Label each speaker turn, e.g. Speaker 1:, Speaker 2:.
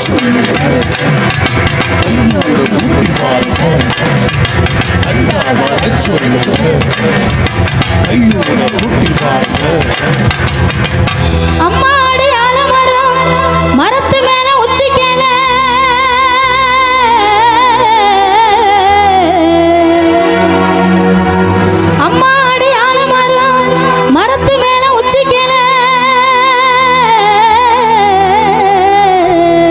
Speaker 1: I'm not